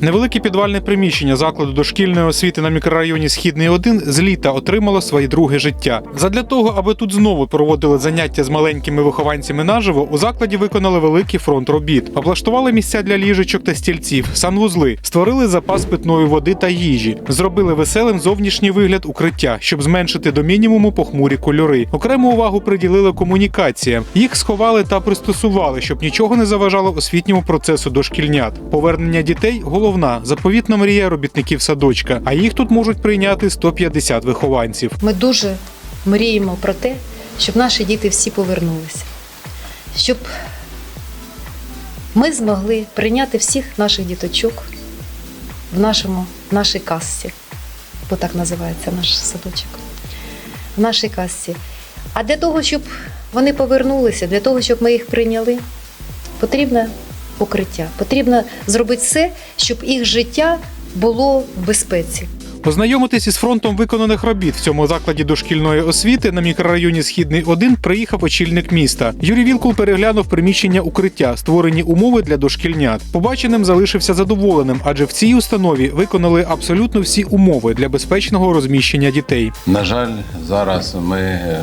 Невелике підвальне приміщення закладу дошкільної освіти на мікрорайоні Східний 1 з літа отримало своє друге життя. Задля того, аби тут знову проводили заняття з маленькими вихованцями наживо, у закладі виконали великий фронт робіт. Облаштували місця для ліжечок та стільців, санвузли, створили запас питної води та їжі, зробили веселим зовнішній вигляд укриття, щоб зменшити до мінімуму похмурі кольори. Окрему увагу приділили комунікаціям. Їх сховали та пристосували, щоб нічого не заважало освітньому процесу дошкільнят. Повернення дітей головна заповітна мрія робітників садочка. А їх тут можуть прийняти 150 вихованців. Ми дуже мріємо про те, щоб наші діти всі повернулися, щоб ми змогли прийняти всіх наших діточок в нашому, в нашій касці, бо так називається наш садочок, в нашій касці. А для того, щоб вони повернулися, для того, щоб ми їх прийняли, потрібне укриття. Потрібно зробити все, щоб їх життя було в безпеці. Ознайомитись із фронтом виконаних робіт в цьому закладі дошкільної освіти на мікрорайоні Східний 1 приїхав очільник міста. Юрій Вілкул переглянув приміщення укриття, створені умови для дошкільнят. Побаченим залишився задоволеним, адже в цій установі виконали абсолютно всі умови для безпечного розміщення дітей. На жаль, зараз ми е,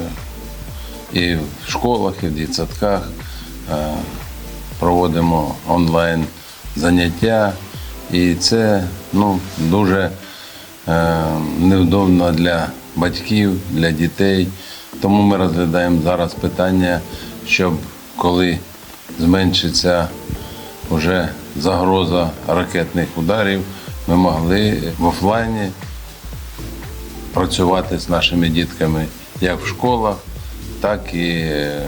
і в школах, і в дитсадках е, проводимо онлайн заняття, і це ну, дуже е, невдобно для батьків, для дітей. Тому ми розглядаємо зараз питання, щоб коли зменшиться вже загроза ракетних ударів, ми могли в офлайні працювати з нашими дітками як в школах, так і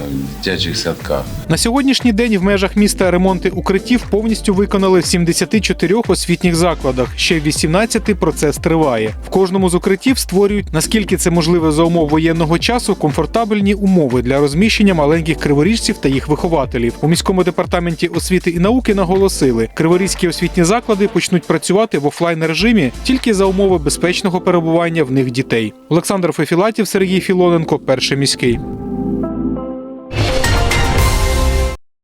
в дитячих садках. На сьогоднішній день в межах міста ремонти укриттів повністю виконали в 74 освітніх закладах. Ще в 18 процес триває. В кожному з укриттів створюють, наскільки це можливо за умов воєнного часу, комфортабельні умови для розміщення маленьких криворіжців та їх вихователів. У міському департаменті освіти і науки наголосили, криворізькі освітні заклади почнуть працювати в офлайн режимі тільки за умови безпечного перебування в них дітей. Олександр Фефілатів, Сергій Філоненко, перший міський.